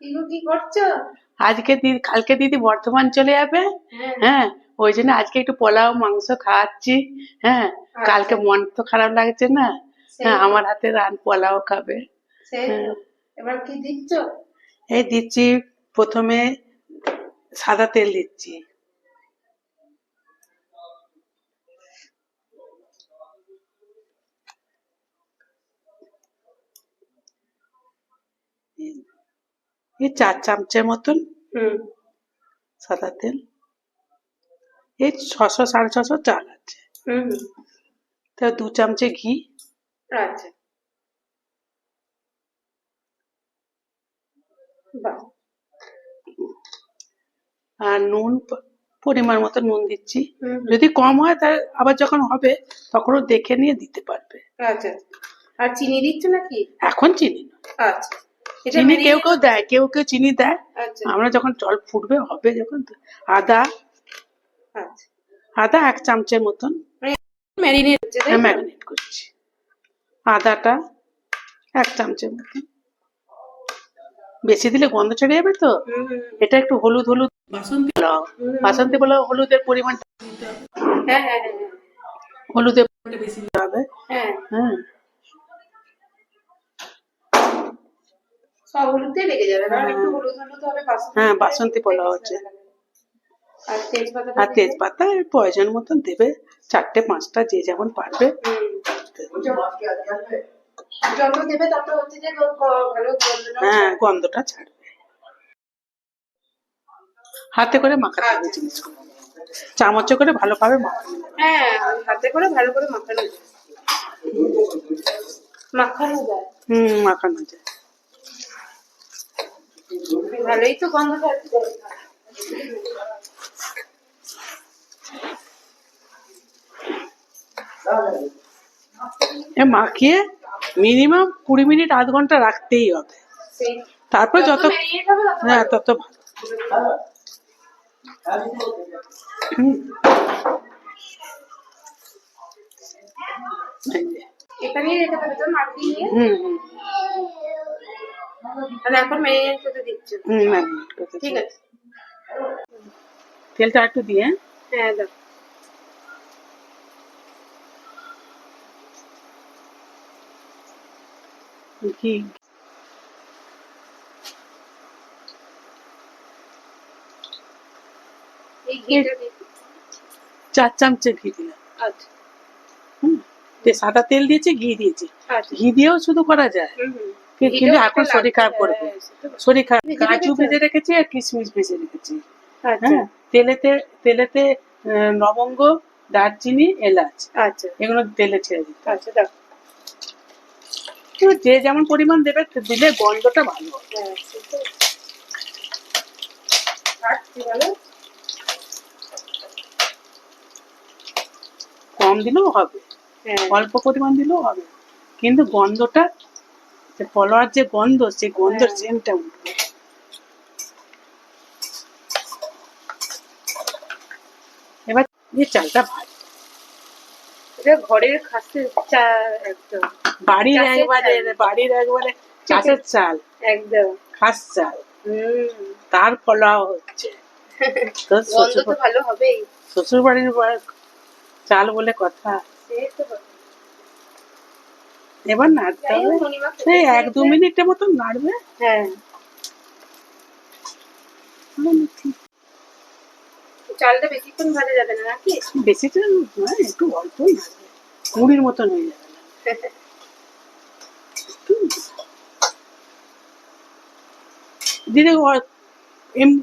কি করছ? আজকে দিদি কালকে দিদি বর্ধমান চলে যাবে। হ্যাঁ। হ্যাঁ ওই জন্য আজকে একটু পোলাও মাংস খাওয়াচ্ছি। হ্যাঁ কালকে মন তো খারাপ লাগছে না। হ্যাঁ আমার হাতে রান পোলাও খাবে। হ্যাঁ। এবার কি দিচ্ছ? এই দিচ্ছি প্রথমে সাদা তেল দিচ্ছি। এই চার চামচের মতন সাদা তেল। এই ছশো সাড়ে ছশো চাল আছে। তা দু চামচে ঘি। আচ্ছা। আর নুন পরিমাণ মতো নুন দিচ্ছি। যদি কম হয় তাহলে আবার যখন হবে তখনও দেখে নিয়ে দিতে পারবে। আচ্ছা। আর চিনি দিচ্ছ নাকি? এখন চিনি। না আচ্ছা। চিনি কেউ কেউ দেয় কেউ কেউ চিনি দেয়। আচ্ছা। আমরা যখন জল ফুটবে হবে যখন আদা আচ্ছা। আদা এক চামচের মতন ম্যারিনেট হচ্ছে ম্যারিনেট করছি। আদাটা এক চামচের মতন। বেশি দিলে গন্ধ ছেড়ে যাবে তো? এটা একটু হলুদ হলুদ। বাসন্তী পোলাও। বাসন্তী পোলাও হলুদের পরিমাণটা হ্যাঁ হ্যাঁ হ্যাঁ। হ্যাঁ। হলুদের বেশি দিতে হবে। হ্যাঁ। হ্যাঁ। সব হলুদে লেগে যাবে। কারণ একটু হলুদ হলুদ হবে বাসন্তী হ্যাঁ, বাসন্তী পোলাও হচ্ছে। আর তেজপাতা আর তেজপাতা প্রয়োজন মতন দেবে। চারটে পাঁচটা যে যেমন পারবে। যত দেবে তত হচ্ছে যে গ- গ- ভালো হ্যাঁ গন্ধটা ছাড়বে। হাতে করে মাখাতে হবে আচ্ছা। জিনিসগুলো। চামচে করে ভালোভাবে মাখানো হ্যাঁ হাতে করে ভালো করে মাখানো মাখানো যায়। হুম মাখানো যায়। ভালোই তো গন্ধ মাখিয়ে মিনিমাম কুড়ি মিনিট আধ ঘণ্টা রাখতেই হবে। তারপর যত হ্যাঁ তত ভালো। এখানেই রেখে দেবে তো মাখিয়ে নিয়ে? হুম হুম। তাহলে এখন ম্যারিনেট করতে দিচ্ছ। হুম marinate করতে ঠিক আছে। তেলটা একটু দিয়ে। হ্যাঁ দাও। ঘি দিয়ে চার চামচে ঘি দিলাম। আচ্ছা। হুম সাদা তেল দিয়েছি ঘি দিয়েছি। আচ্ছা। ঘি দিয়েও শুধু করা যায়। কিন্তু এখন শরীর খারাপ করবে। হ্যাঁ, শরীর খারাপ কাজু ভেজে রেখেছি আর কিশমিশ ভেজে রেখেছি। আচ্ছা। হ্যাঁ তেলেতে তেলেতে লবঙ্গ দারচিনি এলাচ। আচ্ছা। এগুলো তেলে ছেড়ে দিতে আচ্ছা যে যেমন পরিমাণ দেবে দিলে গন্ধটা ভালো। হ্যাঁ কম দিলেও হবে। হ্যাঁ। অল্প পরিমাণ দিলেও হবে। কিন্তু গন্ধটা যে ফলোয়ার যে গন্ধ সেই গন্ধের হ্যাঁ। সেন্টটা উঠবে। এবার চালটা ভাজ এটা ঘরের চা একদম বাড়ির একবারে চাল। বাড়ির একবারে চাষের চাল। একদম। খাস চাল। হুম। তার ফলাও হচ্ছে। তো শ্বশুর ভালো হবেই। শ্বশুর বাড়ির চাল বলে কথা। সে তো হবে। এবার নাড়তে হবে। এই এক দু মিনিটের মতন নাড়বে। হ্যাঁ। চালটা বেশিক্ষণ ভাজা যাবে না নাকি? বেশি চাল নয় একটু অল্পই নাড়বে মুড়ির মতন হয়ে যাবে। দিদি এমনি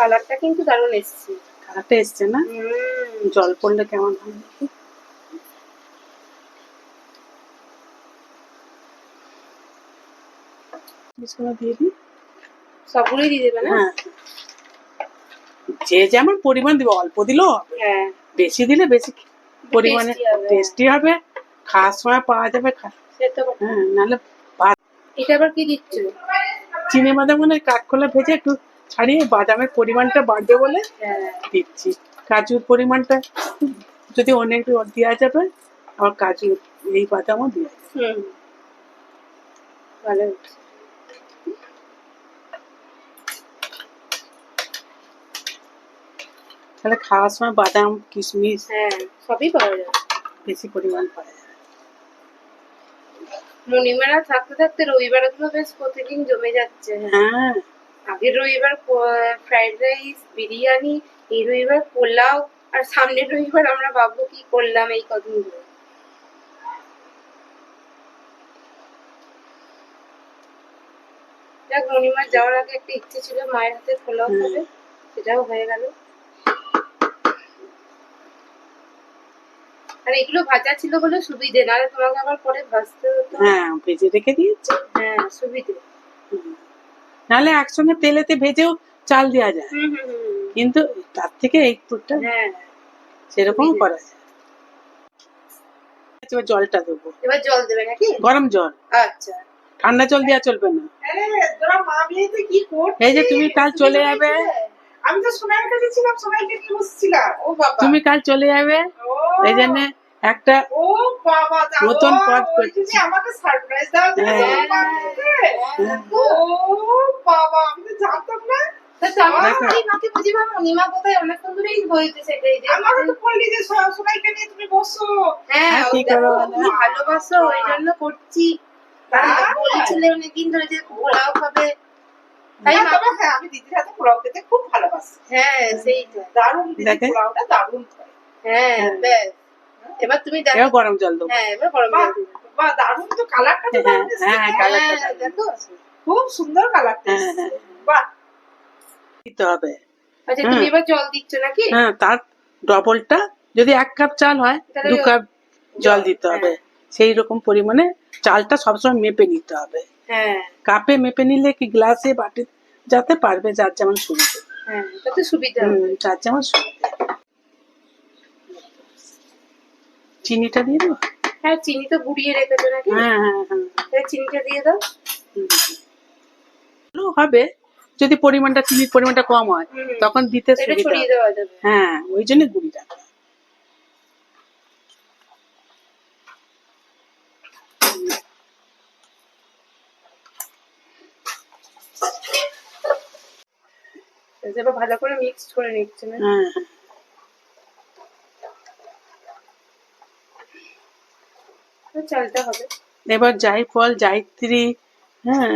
কালারটা কিন্তু দারুণ এসছে। কালারটা এসছে না? জল পড়লে কেমন হয়? সবগুলোই দিয়ে দেবে না? হ্যাঁ। যে যেমন পরিমাণ দিবে অল্প হবে হ্যাঁ। বেশি দিলে বেশি পরিমাণে টেস্টি হবে। খাওয়ার সময় পাওয়া যাবে। হ্যাঁ নাহলে এটা আবার কি দিচ্ছ? চিনে বাদাম মানে কাঠখোলা ভেজে একটু ছাড়িয়ে বাদামের পরিমাণটা বাড়বে বলে হ্যাঁ। দিচ্ছি। কাজুর পরিমাণটা যদি অনেক দেওয়া যাবে আর কাজু এই বাদামও দেওয়া ভালো। তাহলে খাওয়ার সময় বাদাম কিশমিশ হ্যাঁ সবই পাওয়া যায়। বেশি পরিমাণ পাওয়া যায়। মণিমেলা থাকতে থাকতে রবিবারগুলো বেশ প্রতিদিন জমে যাচ্ছে। হ্যাঁ। আগের রবিবার ফ্রাইড রাইস বিরিয়ানি এই রবিবার পোলাও আর সামনের রবিবার আমরা ভাববো কি করলাম এই কদিন ধরে। যাক যাওয়ার আগে একটা ইচ্ছে ছিল মায়ের হাতে পোলাও। খাবে সেটাও হয়ে গেল। আর এগুলো ভাজা ছিল বলে সুবিধে নাহলে তোমাকে আবার পরে ভাজতে হতো। হ্যাঁ ভেজে রেখে দিয়েছি। হ্যাঁ সুবিধে। নাহলে একসঙ্গে তেলেতে ভেজেও চাল দেওয়া যায়। কিন্তু তার থেকে এই পুরটা হ্যাঁ। সেরকম করা যায়। এবার জলটা দেবো। এবার জল দেবে নাকি? গরম জল। আচ্ছা। ঠান্ডা জল দেওয়া চলবে না। করছিস? এই যে তুমি কাল চলে যাবে। আমি তো সোনার কাছে ছিলাম সোনাইকে নিয়ে বসছিলাম ও বাবা। তুমি কাল চলে যাবে। এই জন্য একটা ও বাবা নতুন পদ করছি। আমাকে সারপ্রাইজ জন্য হ্যাঁ। ও বাবা আমি তো জানতাম না। হ্যাঁ হ্যাঁ, ভালোবাসো ওই জন্য করছি। হ্যাঁ। বলেছিলে অনেকদিন ধরে যে পোলাও খাবে। তাই না, মা তবে হ্যাঁ আমি দিদির হাতে পোলাও খেতে খুব ভালোবাসি। হ্যাঁ সেইটা দারুণ দিদি পোলাওটা দারুণ হ্যাঁ। ব্যাস। এবার তুমি দেখো। এবার গরম জল দেবো। হ্যাঁ এবার গরম জল দারুণ তো কালারটা তো হ্যাঁ, হ্যাঁ, কালারটা হ্যাঁ, দেখো। খুব সুন্দর কালারটা হ্যাঁ। হ্যাঁ। বাহ। দিতে হবে। আচ্ছা হ্যাঁ। তুমি এবার জল দিচ্ছ নাকি? হ্যাঁ তার ডবলটা যদি এক কাপ চাল হয় দু কাপ জল দিতে হ্যাঁ। হবে। সেই রকম পরিমাণে চালটা সবসময় মেপে নিতে হবে। হ্যাঁ। কাপে মেপে নিলে কি গ্লাসে বাটি যাতে পারবে যার যেমন সুবিধা। হ্যাঁ তাতে সুবিধা যার যেমন সুবিধে। চিনিটা দিয়ে দাও। হ্যাঁ চিনি তো গুড়িয়ে রেখেছো নাকি? হ্যাঁ হ্যাঁ হ্যাঁ। চিনিটা দিয়ে দাও। হবে। যদি পরিমাণটা চিনির পরিমাণটা কম হয় তখন দিতে সুবিধা। হ্যাঁ ওই জন্য গুড়ি রাখা এবার ভালো করে মিক্স করে নিচ্ছে না? হ্যাঁ। চালটা হবে। এবার জায়ফল জায়ত্রী হ্যাঁ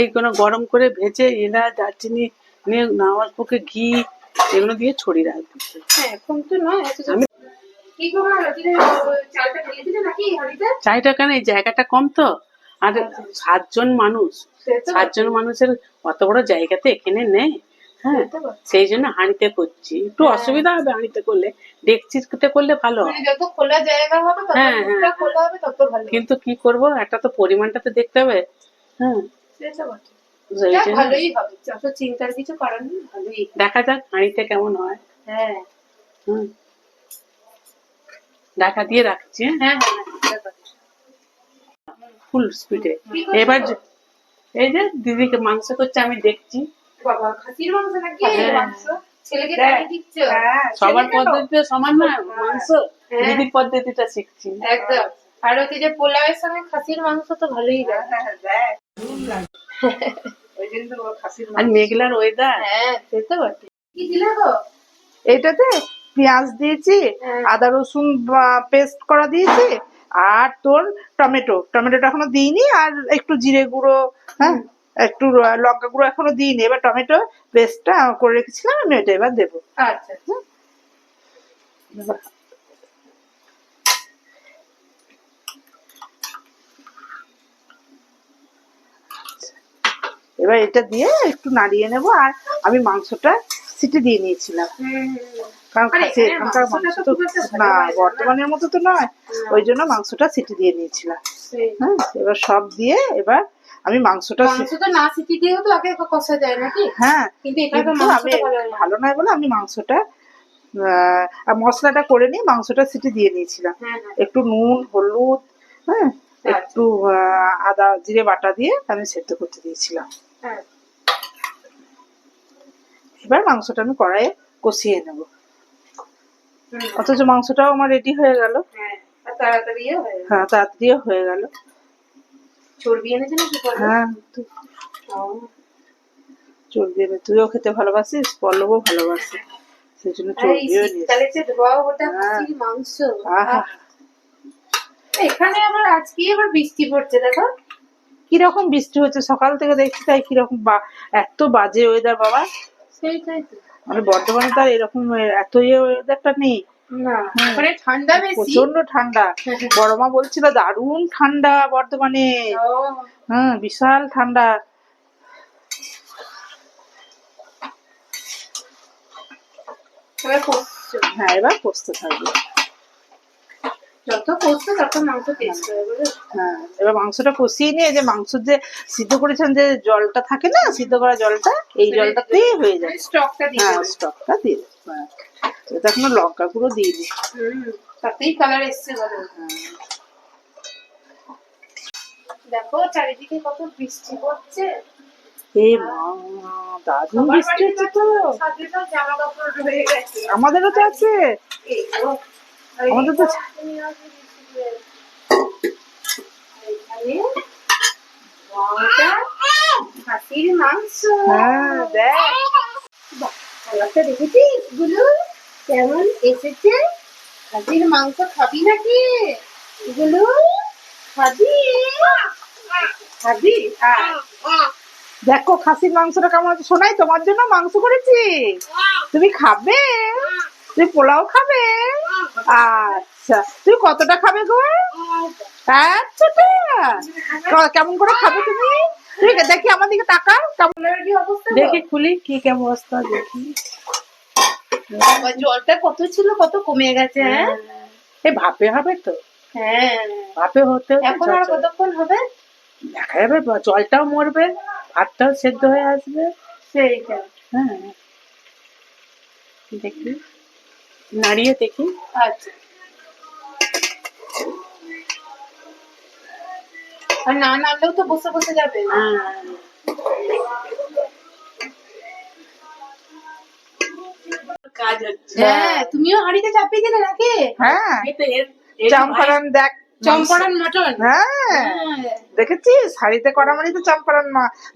এইগুলো গরম করে ভেজে এলাচ দারচিনি নিয়ে নামাজ পক্ষে ঘি এগুলো দিয়ে ছড়িয়ে রাখবে। হ্যাঁ এখন তো নয় চাইটা কেন? এই জায়গাটা কম তো। আর সাতজন মানুষ। সাতজন মানুষের অত বড় জায়গাতে এখানে নেই। হ্যাঁ সেই জন্য হাঁড়িতে করছি। একটু হ্যাঁ। অসুবিধা হবে হাঁড়িতে করলে। ডেকচিতে করলে ভালো মানে যত খোলা জায়গা হবে তত হ্যাঁ, হ্যাঁ। খোলা হবে তত ভালো কিন্তু কি করব? একটা তো পরিমাণটা তো দেখতে হবে। হ্যাঁ। সেটা বটে। ভালোই হবে যত চিন্তার কিছু কারণ ভালোই দেখা যাক হাঁড়িতে কেমন হয়। হ্যাঁ। হুম। ঢাকা দিয়ে রাখছি হ্যাঁ? হ্যাঁ হ্যাঁ হ্যাঁ। ফুল স্পিডে এবার এই যে দিদিকে মাংস করছে আমি দেখছি। বাবা খাসির মাংস নাকি? হ্যাঁ। মাংস? ছেলেকে দিচ্ছ? হ্যাঁ সবার পদ্ধতিতে সমান না মাংস হ্যাঁ। দিদির পদ্ধতিটা শিখছি। একদম। আর হচ্ছে যে পোলাওয়ের সঙ্গে খাসির মাংস তো ভালোই লাগে হ্যাঁ, হ্যাঁ, দেখ, দারুণ লাগে। ওই জন্য তো ওর খাসির আর মেঘলার ওয়েদার হ্যাঁ সে তো বটে। কি দিলে গো? এইটাতে পেঁয়াজ দিয়েছি। আদা রসুন পেস্ট করা দিয়েছি আর তোর টমেটো। টমেটোটা এখনও দিইনি আর একটু জিরে গুঁড়ো হ্যাঁ? একটু লঙ্কা গুঁড়ো এখনও দিইনি। এবার টমেটো পেস্টটা করে রেখেছিলাম আমি এটা এবার দেবো। আচ্ছা আচ্ছা। এবার এটা দিয়ে একটু নাড়িয়ে নেব আর আমি মাংসটা সিটি দিয়ে নিয়েছিলাম। কারণ এখানকার মাংস তো না বর্তমানের মতো তো নয়। ওই জন্য মাংসটা সিটি দিয়ে নিয়েছিলাম। হ্যাঁ এবার সব দিয়ে এবার আমি মাংসটা সি- মাংস তো না সিটি দিয়েও তো আগে কষা যায় নাকি? হ্যাঁ কিন্তু কিন্তু আমি ভালো নয় বলে আমি মাংসটা আর মশলাটা করে নিয়ে মাংসটা সিটি দিয়ে নিয়েছিলাম। হ্যাঁ হ্যাঁ। একটু নুন হলুদ হ্যাঁ একটু আহ, আদা জিরে বাটা দিয়ে আমি সেদ্ধ করতে দিয়েছিলাম। হ্যাঁ। এবার মাংসটা আমি কড়াইয়ে কষিয়ে নেব। অথচ মাংসটাও আমার রেডি হয়ে গেল। হ্যাঁ তাড়াতাড়িও হয়ে গেল চর্বি এনেছে নাকি হ্যাঁ চর্বি এনে তুইও খেতে ভালোবাসিস পল্লবও ভালোবাসে সেই জন্য চর্বিও হ্যাঁ। মাংস? এখানে আবার আজকে আবার বৃষ্টি পড়ছে দেখো। কীরকম বৃষ্টি হচ্ছে? সকাল থেকে দেখছি তাই কীরকম বা এত বাজে ওয়েদার বাবা। সেইটাই তো। মানে বর্ধমানে তো আর এরকম এত ইয়ে ওয়েদারটা নেই। না ওখানে ঠান্ডা প্রচণ্ড ঠান্ডা। বড় মা বলছিল দারুণ ঠান্ডা বর্ধমানে হ্যাঁ বিশাল ঠান্ডা। হ্যাঁ এবার পোস্ত থাকবে যত তত মাংস টেস্ট হ্যাঁ। এবার মাংসটা কষিয়ে নিয়ে যে মাংস যে সিদ্ধ করেছেন যে জলটা থাকে না সিদ্ধ করা জলটা এই জলটাতেই হয়ে যাবে। স্টকটা দিয়ে হ্যাঁ দেবে। স্টকটা দিয়ে। হ্যাঁ। এটা এখনও লঙ্কা গুঁড়ো দিইনি তাতেই কালার এসছে বলো দেখো চারিদিকে কত বৃষ্টি পড়ছে এই মা দারুণ বৃষ্টি হচ্ছে তো আমাদেরও তো আছে আমাদের তো- হাতির মাংস হ্যাঁ দেখ কালারটা দেখেছিসগুলো কেমন এসেছে? হাতির মাংস খাবি নাকি? গুলো খাবি? খাবি? দেখো খাসির মাংসটা কেমন আছে শোনাই তোমার জন্য মাংস করেছি। তুমি খাবে? তুমি পোলাও খাবে? আচ্ছা তুমি কতটা খাবে গো? আচ্ছা। ক- কেমন করে খাবে তুমি? তুমি দেখি আমার দিকে তাকাও কি অবস্থা? দেখি খুলি কি কেমন অবস্থা দেখি। জলটা কত ছিল কত কমে গেছে হ্যাঁ? এই ভাপে হবে তো। হ্যাঁ। ভাপে হতে হতে এখন আর কতক্ষণ হবে? দেখা যাবে জলটাও মরবে ভাতটাও সেদ্ধ হয়ে আসবে। সেইটা হ্যাঁ। দেখি নাড়িয়ে দেখি। আচ্ছা। আর না নাড়লেও তো বসে বসে যাবে। হ্যাঁ হ্যাঁ তুমিও হাঁড়িতে চাপিয়ে দিলে নাকি? হ্যাঁ। এই তো এর- এর চম্পারন দেখ। চম্পড়ান মটন? হ্যাঁ। দেখেছিস? শাড়িতে করা মানে তো চম্পারন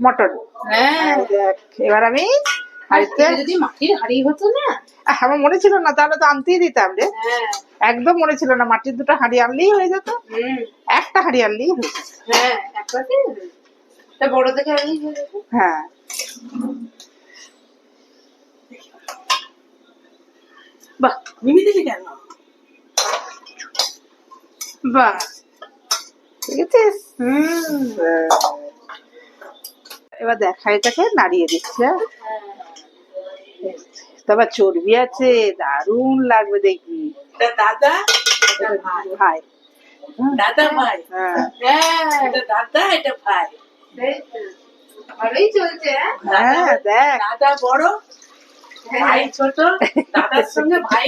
মটন। হ্যাঁ। দেখ এবার আমি হাড়িতে এটা যদি মাটির হাঁড়ি হতো না। আমার মনে ছিল না তাহলে তো আনতেই দিতাম রে। হ্যাঁ। একদম মনে ছিল না মাটির দুটো হাঁড়ি আনলেই হয়ে যেত। একটা হাঁড়ি আনলেই হয়ে যেত। হ্যাঁ বড় আনলেই হয়ে যেত। হ্যাঁ। বাহ মিমি দিলি কেন? বাহ। দেখেছিস। এবার দেখা এটাকে নাড়িয়ে দিচ্ছে হ্যাঁ? তবে চর্বি আছে দারুণ লাগবে দেখবি এটা দাদা ভাই। ভাই। দাদা ভাই। হ্যাঁ। হ্যাঁ দাদা এটা ভাই। ভালোই চলছে হ্যাঁ? হ্যাঁ দেখ। দাদা বড় ভাই ছোট দাদার সঙ্গে ভাই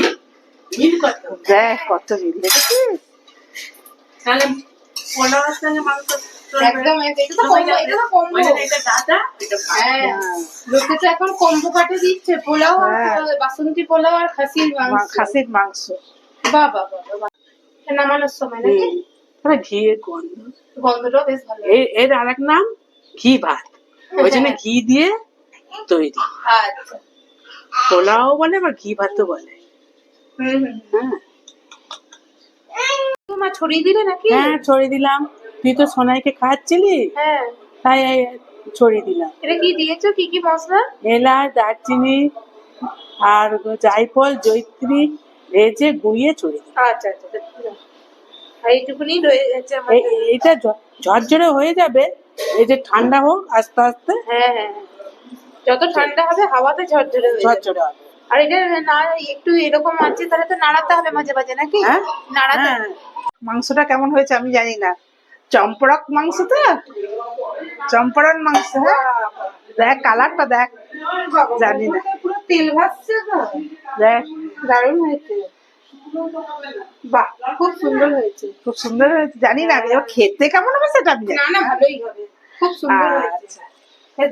মিল কত? দেখ কত মিল। দেখেছিস তাহলে পোলাওয়ের সঙ্গে মাংস। একদম এটা তো কম্বো এটা তো কম্বো এটা দাদা হ্যাঁ হ্যাঁ। লোকে তো এখন কম্বো কাটে দিচ্ছে পোলাও আর হ্যাঁ। বাসন্তী পোলাও আর খাসির মাংস। খাসির মাংস। বাহ এটা নামানোর সময় নাকি? হুম। ঘিয়ের গন্ধ। গন্ধটাও বেশ ভালো এর এর আরেক নাম ঘি ভাত। ওই জন্য ঘি দিয়ে তৈরি। আচ্ছা। পোলাও বলে বা ঘি ভাতও বলে। হুম হুম। হ্যাঁ। মা ছড়িয়ে দিলে নাকি? হ্যাঁ ছড়িয়ে দিলাম। তুই তো সোনাইকে খাওয়াচ্ছিলি হ্যাঁ। তাই ছড়িয়ে দিলাম। এটা কি দিয়েছ? কি কি মশলা? এলাচ দারচিনি আর জায়ফল জৈত্রী ভেজে গুঁড়িয়ে ছড়িয়ে আচ্ছা আচ্ছা আচ্ছা। এইটুকুনি রয়ে গেছে ঝরঝরে হয়ে যাবে। এই যে ঠান্ডা হোক আস্তে আস্তে। হ্যাঁ হ্যাঁ হ্যাঁ। যত ঠান্ডা হবে হাওয়াতে ঝরঝরে হয়ে ঝরঝরে হবে। আর এটা না একটু এরকম আছে তাহলে তো নাড়াতে হবে মাঝে মাঝে নাকি? হ্যাঁ। নাড়াতে। মাংসটা কেমন হয়েছে আমি জানি না। চম্পড়ক মাংস তো? চম্পড়ন মাংস হ্যাঁ? দেখ কালারটা দেখ। জানি না। তেল ভাসছে দেখ। দারুণ হয়েছে। বাহ খুব সুন্দর হয়েছে। খুব সুন্দর হয়েছে। জানি না এবার খেতে কেমন হবে সেটা আমি না না ভালোই হবে। খুব সুন্দর হয়েছে। আচ্ছা।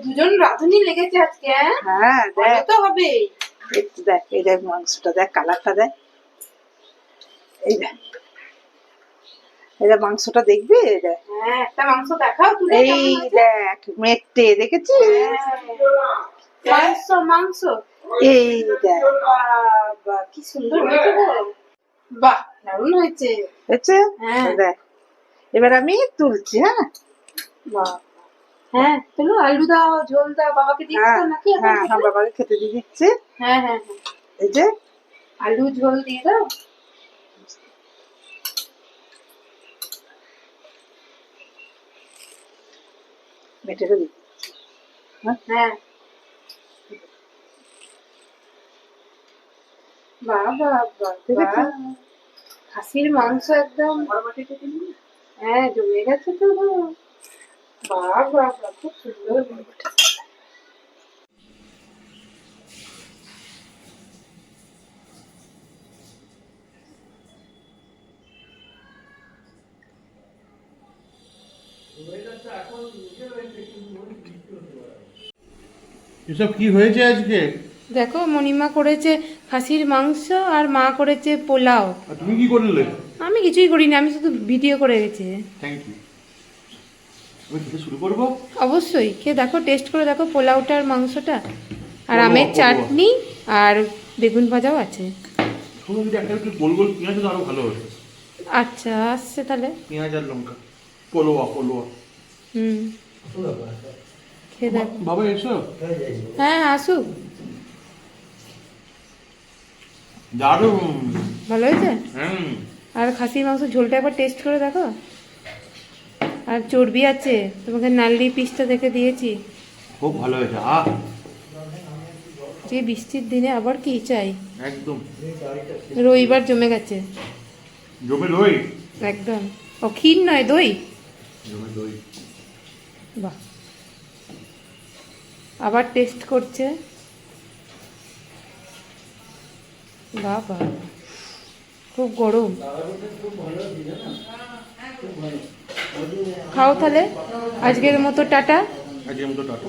দুজন রাঁধুনি লেগেছে আজকে হ্যাঁ? হ্যাঁ দেখ। তো হবে। একটু দেখ এই দেখ মাংসটা দেখ কালারটা দেখ। এই দেখ। দেখ মাংসটা দেখবি? হ্যাঁ একটা মাংস দেখাও তুলে এই দেখ মেটে দেখেছিস? মাংস মাংস। এই দেখ। কি সুন্দর বাহ দারুণ হয়েছে। হয়েছে? হ্যাঁ। দেখ এবার আমি তুলছি হ্যাঁ? বাহ। হ্যাঁ চলো আলু দাও ঝোল দাও বাবাকে দিচ্ছ হ্যাঁ নাকি হ্যাঁ বাবাকে খেতে দিয়ে দিচ্ছি। হ্যাঁ হ্যাঁ হ্যাঁ। এই যে? আলু ঝোল দিয়ে দাও। মেটেটা ফেলি। হ্যাঁ? বাহ। খাসির মাংস একদম হ্যাঁ জমে গেছে তো। বাবা খুব সুন্দর। এসব কি হয়েছে আজকে? দেখো মণিমা করেছে খাসির মাংস আর মা করেছে পোলাও। আর তুমি কি করলে? আমি কিছুই করিনি আমি শুধু ভিডিও করে গেছি। থ্যাংক ইউ আমি খেতে শুরু করব? অবশ্যই খেয়ে দেখো টেস্ট করে দেখো পোলাওটা আর মাংসটা। আর আমের চাটনি আর বেগুন ভাজাও আছে। শুধু যদি একটা একটু গোল গোল পেঁয়াজ হতো আরও ভালো হতো আচ্ছা আসছে তাহলে। পেঁয়াজ আর লঙ্কা। পলোয়া পলোয়া। হুম। খেয়ে বাবা এসো। হ্যাঁ আসুক। দারুণ। ভালো হয়েছে? আর খাসির মাংস ঝোলটা একবার টেস্ট করে দেখো। আর চর্বি আছে তোমাকে নাল্লি পিসটা দেখে দিয়েছি। খুব ভালো হয়েছে আহ যে বৃষ্টির দিনে আবার কি চাই? একদম। রবিবার জমে গেছে। জমে দই? একদম। ও ক্ষীর নয় দই? জমে দই। বাহ। আবার টেস্ট করছে। বাবা খুব গরম। খাও তাহলে। আজকের মতো টাটা। আজকের মতো টাটা।